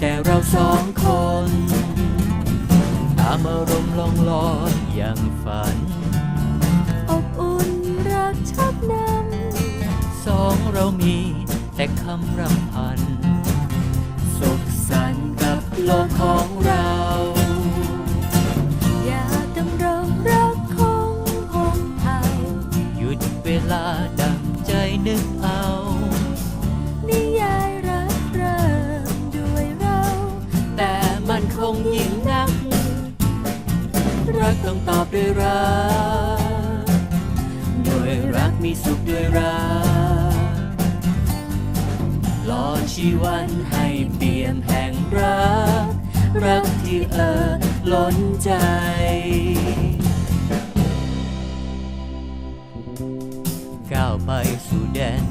แต่เราสองคน ตามอารมณ์ลองลอยอย่างฝัน อบอุ่นรักชักนสองเรามีแต่คำรำพัน สุขสันต์กับโลกของ ด้วยรัก ด้วยรักมีสุขด้วยรักหล่อชีวันให้เปี่ยมแห่งรัก รักที่เอ่อล้นใจก้าวไปสู่แดน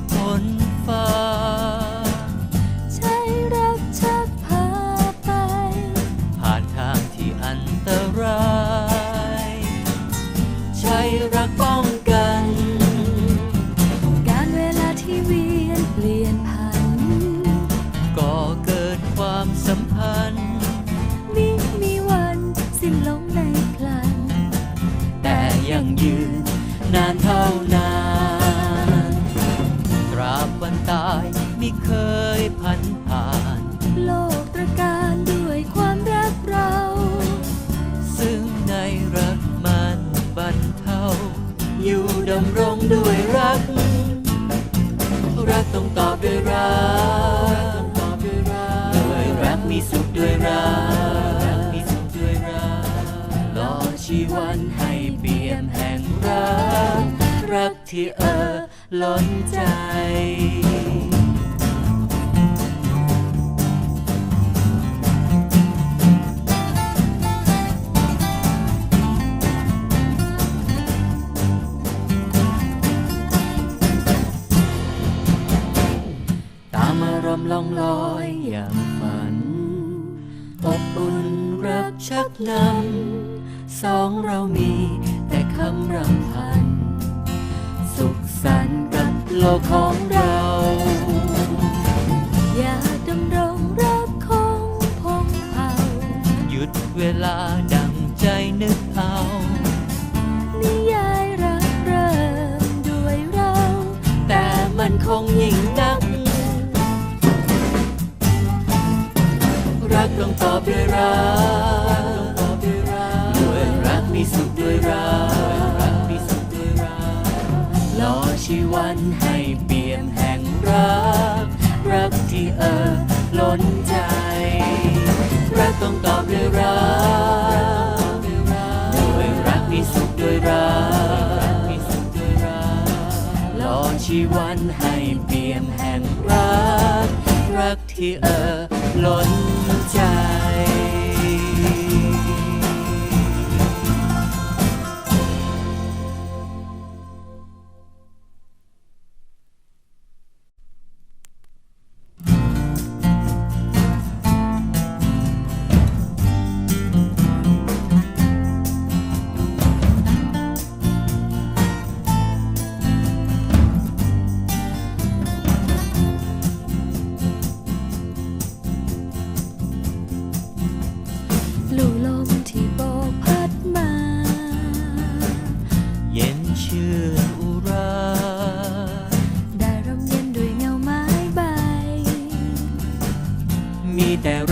ายมิเคยพันผ่าน โลกตระการด้วยความรักเรา ซึ่งในรักมันบันเทาอยู่ดำรงด้วยรัก รักต้องตอบด้วยรักด้วยรักมีสุขด้วยรักมีสุขด้วยรักหล่อชีวันให้เปี่ยมแห่งรัก รักที่เออล้นใจ รมณ์ล่องลอยอย่างฝันอบอุ่นรักชักนำสองเรามีแต่คำรำพัน สุขสันต์กับโลกของเรา ต้องตอบด้วยรักด้วยรักมีสุขด้วยรักมีสุขด้วยรักหล่อชีวันให้เปี่ยมแห่งรัก รักที่เออล้นใจ รักต้องตอบด้วยรักด้วยรักมีสุขด้วยรักมีสุขด้วยรักหล่อชีวันให้เปี่ยมแห่งรัก รักที่เออล้น ใ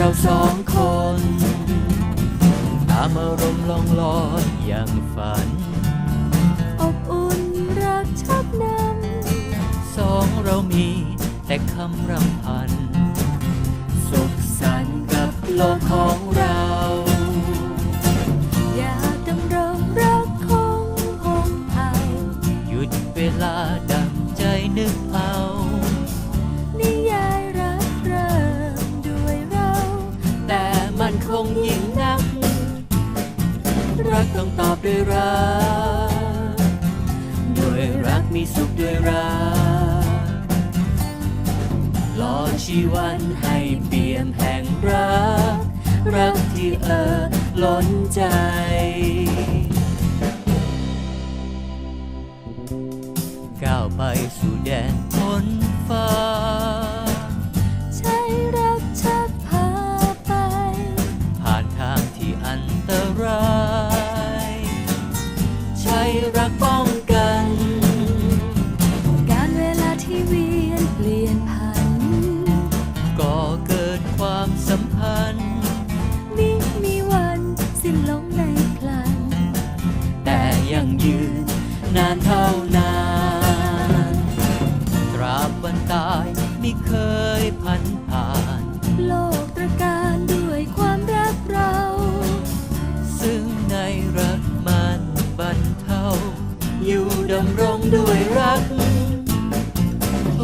เราสองคนตามอารมณ์ลองลอยอย่างฝัน อบอุ่นรักชักนสองเรามีแต่คำรำพัน สุขสันต์กับโลกของ ด้วยรัก ด้วยรักมีสุขด้วยรักหล่อชีวันให้เปี่ยมแห่งรัก รักที่เออล้นใจก้าวไปสู่แดนพ้น ที่เคยพันผ่าน โลกตระการด้วยความรักเรา ซึ่งในรักมันบรรเทาอยู่ดำรงด้วยรัก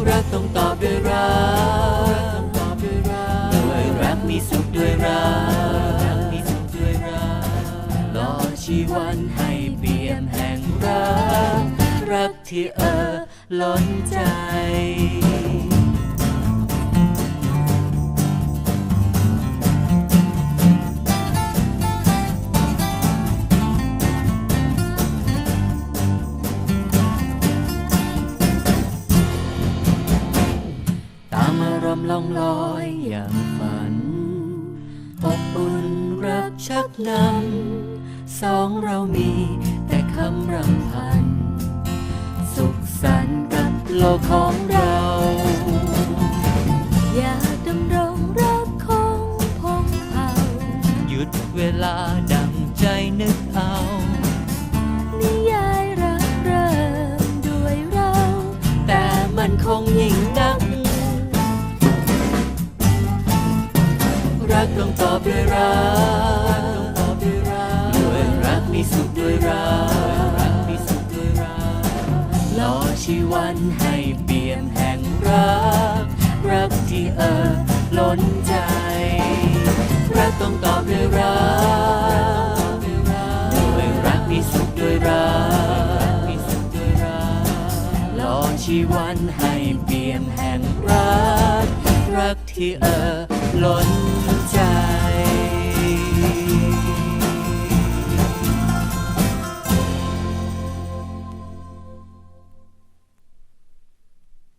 รักต้องตอบด้วยรักด้วยรักมีสุขด้วยรักมีสุขด้วยรักรอชีวันให้เปี่ยมแห่งรัก รักที่เออล้นใจ ความล่องลอยอย่างฝัน อบอุ่นรักชักนำสองเรามีแต่คำรำพัน สุขสันต์กับโลกของเรา รักต้องตอบด้วยรักด้วยรักมีสุขด้วยรักมีสุขด้วยรักรอชีวันให้เปี่ยมแห่งรัก รักที่เออล้นใจ รักต้องตอบด้วยรักด้วยรักมีสุขด้วยรักมีสุขด้วยรักรอชีวันให้เปี่ยมแห่งรัก รักที่เออล้น ใจ